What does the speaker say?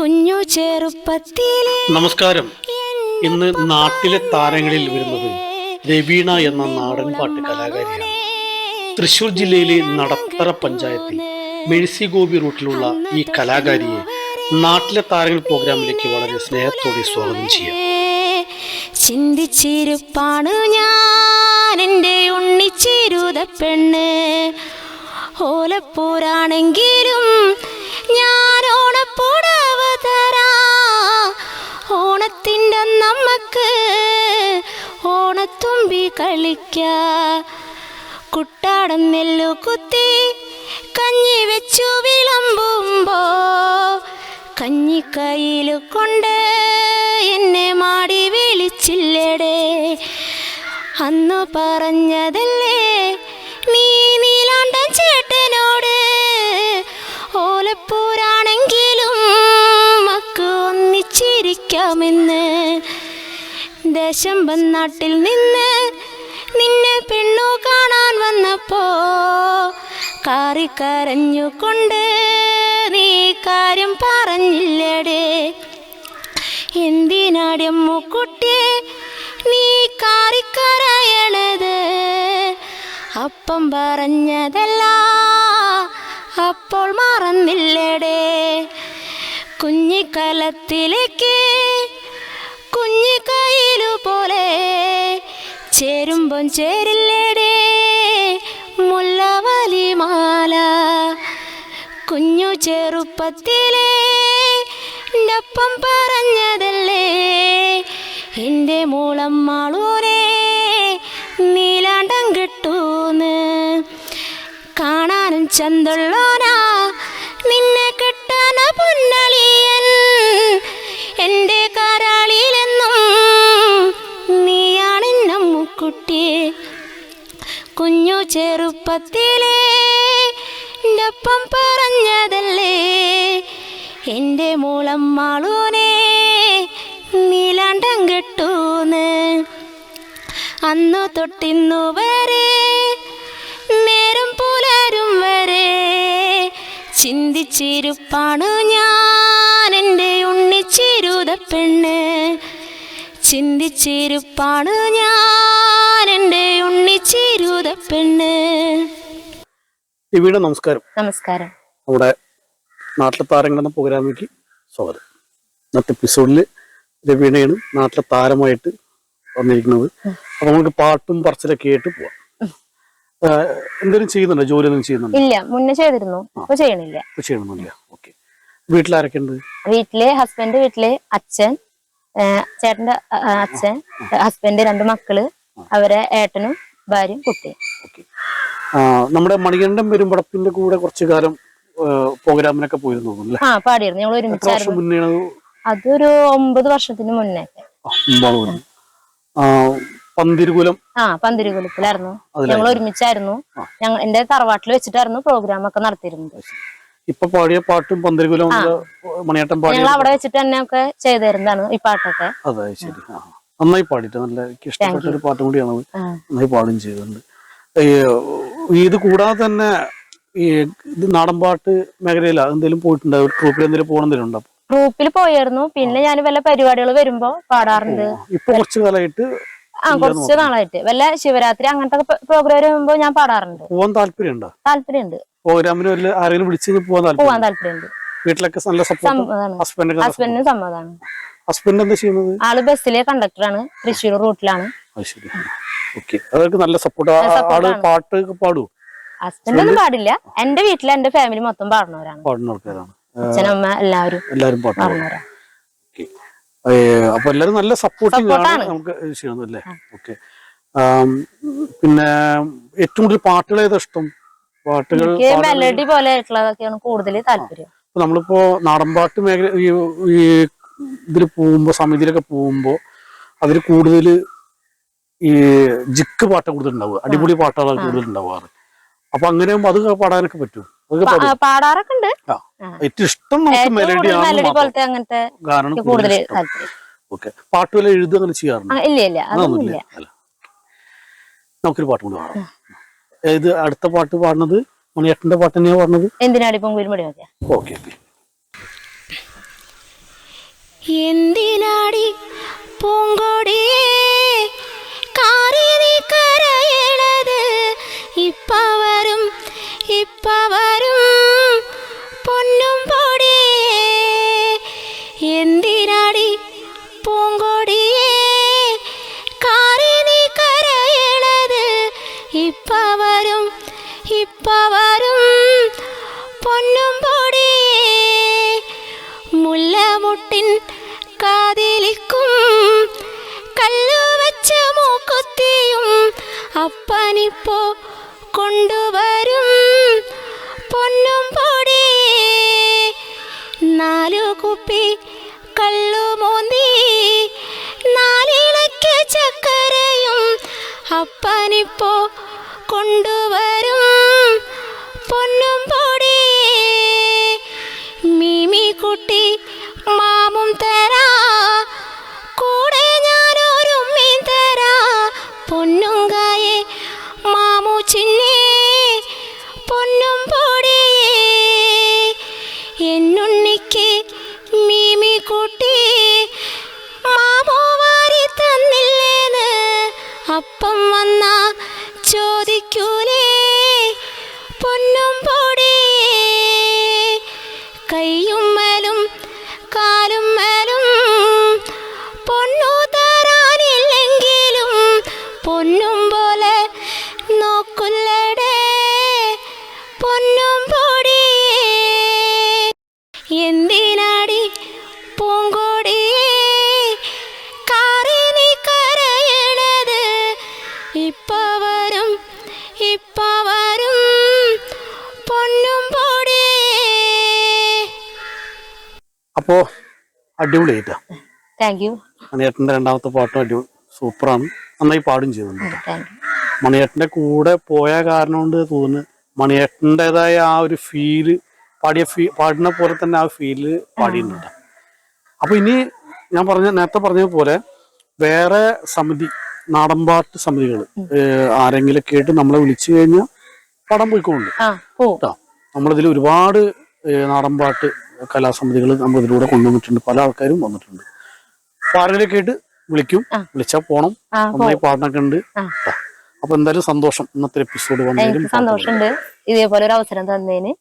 കുഞ്ഞു ചെറുപ്പത്തിലെ നമസ്കാരം. ഇന്ന് നാട്ടിലെ താരങ്ങളിൽ വരുന്നത് രവീണ എന്ന നാടൻ പാട്ട് കലാകാരിയാണ്. തൃശൂർ ജില്ലയിലെ നടത്തറ പഞ്ചായത്തിൽ മെഴ്സി ഗോപി റൂട്ടിലുള്ള ഈ കലാകാരിയെ നാട്ടിലെ താരങ്ങൾ പ്രോഗ്രാമിലേക്ക് വളരെ സ്നേഹത്തോടെ സ്വാഗതം ചെയ്യാം. ചിന്തിച്ചിരുപ്പാണ് ഞാൻ എന്റെ ഉണ്ണിച്ചിരുത പെണ്ണ് ഓലപ്പൂരാണെങ്കിലും നമ്മക്ക് ഓണത്തുമ്പി കളിക്ക. കുട്ടാടം നെല്ലു കുത്തി കഞ്ഞി വെച്ചു വിളമ്പുമ്പോ കഞ്ഞി കയ്യിൽ കൊണ്ട് എന്നെ മാടി വിളിച്ചില്ലടേ. അന്ന് പറഞ്ഞതല്ലേ നീ നീലാണ്ടൻ ചേട്ടനോട്? ഓലപ്പൂരാണെങ്കിലും മക്ക് ഒന്നിച്ചിരിക്കാമെന്ന്. ദേശം നാട്ടിൽ നിന്ന് നിന്നെ പെണ്ണു കാണാൻ വന്നപ്പോ കാറിക്കരഞ്ഞുകൊണ്ട് നീ കാര്യം പറഞ്ഞില്ലടേ. എന്തിനാടിയമ്മുക്കുട്ടിയെ നീ കാറിക്കരയണത് അപ്പം പറഞ്ഞതല്ല അപ്പോൾ മറന്നില്ലടേ. കുഞ്ഞിക്കലത്തിലേക്ക് ചേരുമ്പം ചേരില്ലേടേ മുല്ലവലിമാല. കുഞ്ഞു ചെറുപ്പത്തിലെ ഒപ്പം പറഞ്ഞതല്ലേ എന്റെ മൂളം മാളൂരെ നീലാണ്ടം കിട്ടൂന്ന്. കാണാനും ചന്തുള്ളോനാ നിന്നെ കിട്ടാന പൊന്നളിയൻ കുഞ്ഞു ചെറുപ്പത്തിലേ ഒപ്പം പറഞ്ഞതല്ലേ? എന്റെ മൂളം മാളൂനെ നീലാണ്ടം കെട്ടൂന്ന് അന്നു തൊട്ടിന്നു വരെ നേരം പുലരും വരെ ചിന്തിച്ചിരുപ്പാണു ഞാൻ എന്റെ ഉണ്ണിച്ചിരുത പെണ്ണ് ചിന്തിച്ചിരുപ്പാണു ഞാൻ ഉണ്ണിച്ചിരുത പെണ്ണ്. ഇവിടെ നമസ്കാരം. നമസ്കാരം. നമ്മുടെ നാട്ടിലെ താരങ്ങൾ എന്ന പ്രോഗ്രാമിലേക്ക് സ്വാഗതം. ഇന്നത്തെ എപ്പിസോഡിൽ രവീണയാണ് നാട്ടിലെ താരമായിട്ട് വന്നിരിക്കുന്നത്. അപ്പൊ നമുക്ക് പാട്ടും പറച്ചിലൊക്കെ ആയിട്ട് പോവാം. എന്തെങ്കിലും ചെയ്യുന്നുണ്ടോ? ജോലി ഒന്നും ചെയ്യുന്നുണ്ടോ? ഇല്ല മുന്നേ ചെയ്തിരുന്നു. ഇപ്പൊ ചെയ്യണില്ല. ഇപ്പൊ ചെയ്യണമെന്നില്ല ഓക്കെ. വീട്ടിലാരൊക്കെ ഉണ്ട് വീട്ടിൽ ഹസ്ബൻഡ് വീട്ടിൽ അച്ഛൻ ചേട്ടന്റെ അച്ഛൻ ഹസ്ബൻഡ് രണ്ട് മക്കൾ അവരെ ഏട്ടനും ഭാര്യയും കുട്ടിയും. നമ്മുടെ മണികണ്ഠം പെരുമ്പടപ്പിന്റെ കൂടെ കുറച്ചു കാലം പ്രോഗ്രാമിനൊക്കെ പോയിരുന്നു ആ പാടിയിരുന്നു. ഞങ്ങൾ ഒരുമിച്ചായിരുന്നു അതൊരു ഒമ്പത് വർഷത്തിന് മുന്നേ. പന്തിരുകുലം. ആ പന്തിരുകുലത്തിലായിരുന്നു. ഞങ്ങൾ ഒരുമിച്ചായിരുന്നു. ഞങ്ങൾ എന്റെ തറവാട്ടിൽ വെച്ചിട്ടായിരുന്നു പ്രോഗ്രാം ഒക്കെ നടത്തിയിരുന്നത്. ഇപ്പൊ പാടിയ പാട്ടും പന്തിരുകുലം ഞങ്ങൾ അവിടെ വെച്ചിട്ട് തന്നെ ഒക്കെ ചെയ്തിരുന്നതാണ് ഈ പാട്ടൊക്കെ. അതെ ശരി. നന്നായി പാടിയിട്ട് നല്ല എനിക്ക് ഇഷ്ടപ്പെട്ട ഒരു പാട്ടും കൂടിയാണ്. നന്നായി പാടുകയും ചെയ്തിട്ടുണ്ട്. ഈ ഇത് കൂടാതെ തന്നെ ഈ നാടൻ പാട്ട് മേഖലയില എന്തെങ്കിലും പോയിട്ടുണ്ടോ? ട്രൂപ്പിൽ എന്തെങ്കിലും പോകണം എന്തെങ്കിലും ഉണ്ടോ? ഗ്രൂപ്പിൽ പോയായിരുന്നു. പിന്നെ ഞാൻ വല്ല പരിപാടികൾ വരുമ്പോ പാടാറുണ്ട്. ഇപ്പൊ കുറച്ചു കാലമായിട്ട് ആ കുറച്ച് നാളായിട്ട്. വല്ല ശിവരാത്രി അങ്ങനത്തെ പ്രോഗ്രാം വരുമ്പോ ഞാൻ പാടാറുണ്ട്. പോകാൻ താല്പര്യമുണ്ടോ? താല്പര്യമുണ്ട്. പ്രോഗ്രാമിന് വല്ല ആരെങ്കിലും വിളിച്ചു പോവാൻ പോകാൻ പോവാൻ താല്പര്യം താല്പര്യമുണ്ട്. വീട്ടിലൊക്കെ നല്ല സപ്പോർട്ട് സമ്മതമാണ് ഹസ്ബൻഡ് ഹസ്ബൻഡിനും സമ്മതമാണ് ഹസ്ബൻഡ് എന്താ ചെയ്യുന്നത്? ആൾ ബസ്സിലെ കണ്ടക്ടറാണ് തൃശ്ശൂർ റൂട്ടിലാണ്. ശരി. ഓക്കെ അതൊക്കെ നല്ല സപ്പോർട്ട് ആൾ പാട്ട് പാടു ഹസ്ബൻഡ് ഒന്നും പാടില്ല. എന്റെ വീട്ടിലെ എന്റെ ഫാമിലി മൊത്തം പാടുന്നവരാണ്. പാടുന്ന ആൾക്കാരാണ്. അച്ഛനമ്മ എല്ലാവരും എല്ലാവരും പാട്ട് പാടും പാടുന്നവരാണ്. അപ്പൊ എല്ലാരും നല്ല സപ്പോർട്ടിംഗ് ആണ് നമുക്ക് ചെയ്യണം അല്ലേ? ഓക്കെ പിന്നെ ഏറ്റവും കൂടുതൽ പാട്ടുകൾ ഏതാ ഇഷ്ടം? പാട്ടുകൾ മെലഡി പോലെ കൂടുതൽ താല്പര്യം. നമ്മളിപ്പോ നമ്മളിപ്പോ നാടൻപാട്ട് മേഖല ഈ ഇതിൽ പോകുമ്പോൾ സമിതിയിലൊക്കെ പോകുമ്പോൾ അതിൽ കൂടുതൽ ഈ ജിക്ക് പാട്ട് കൂടുതൽ ഉണ്ടാവുക അടിപൊളി പാട്ടുകളാണ് കൂടുതൽ ഉണ്ടാവാറ്. അപ്പൊ അങ്ങനെ അത് പാടാനൊക്കെ പറ്റും. പാടാറൊക്കെ ഉണ്ട്. ഏറ്റവും ഇഷ്ടം നമുക്ക് ഏറ്റവും മെലഡി കൂടുതൽ മെലഡി ആണ് പോലത്തെ അങ്ങനത്തെ കാരണം കൂടുതൽ ഓക്കെ. പാട്ടുകൾ എഴുതുക അങ്ങനെ ചെയ്യാറുണ്ട്? നമുക്കൊരു പാട്ട് കൂടി പാടാം. ഇത് അടുത്ത പാട്ട് പാടുന്നത്? മണിയേട്ടന്റെ പാട്ട് തന്നെയാ പാടുന്നത്? എന്തിനാണ് ഇപ്പം ഓക്കെ ഓക്കെ. എന്തിനാടി പൂങ്കോടിയേ കാറി നീ കരയണത് ഇപ്പവരും പൊന്നും പൊടിയേ എന്തിനാടി പൂങ്കോടിയേ? കാറി നീ കരയണത് ഇപ്പവരും പൊന്നും പൊടിയേ മുല്ലമുട്ടിൻ അപ്പനിപ്പോ കൊണ്ടുവരും. പൊന്നും പൊടി നാലു കുപ്പി കള്ളുമോന്തി നാലിളക്ക് ചക്കരയും അപ്പനിപ്പോ കൊണ്ടുവരും. അപ്പം വന്ന ചോദിക്കൂലേ? അപ്പോ അടിപൊളി താങ്ക് യു മണിയേട്ടന്റെ രണ്ടാമത്തെ പാട്ടും അടിപൊളി സൂപ്പറാണ്. നന്നായി പാടും ചെയ്യുന്നുണ്ട് താങ്ക് മണിയേട്ടന്റെ കൂടെ പോയ കാരണം കൊണ്ട് തോന്നുന്നു മണിയേട്ടന്റെതായ ആ ഒരു ഫീൽ പാടിയ ഫീ പാടുന്ന പോലെ തന്നെ ആ ഫീൽ പാടിയിട്ടുണ്ട് അപ്പൊ ഇനി ഞാൻ പറഞ്ഞ നേരത്തെ പറഞ്ഞ പോലെ വേറെ സമിതി നാടൻപാട്ട് സമിതികൾ ആരെങ്കിലും കേട്ട് നമ്മളെ വിളിച്ചു കഴിഞ്ഞാൽ പടം പോയിക്കൊണ്ട് കേട്ടോ. നമ്മളിതിൽ ഒരുപാട് നാടമ്പാട്ട് നാടൻപാട്ട് കലാസമിതികൾ നമ്മൾ ഇതിലൂടെ കൊണ്ടുവന്നിട്ടുണ്ട്. പല ആൾക്കാരും വന്നിട്ടുണ്ട്. പാടലൊക്കെ ആയിട്ട് വിളിക്കും. വിളിച്ചാ വിളിച്ചാൽ പോണം നന്നായി പാടണൊക്കെ ഉണ്ട്. അപ്പൊ എന്തായാലും സന്തോഷം. ഇന്നത്തെ എപ്പിസോഡ് വന്നതിലും സന്തോഷം സന്തോഷമുണ്ട്. ഇതേപോലെ ഒരു അവസരം തന്നതിന്.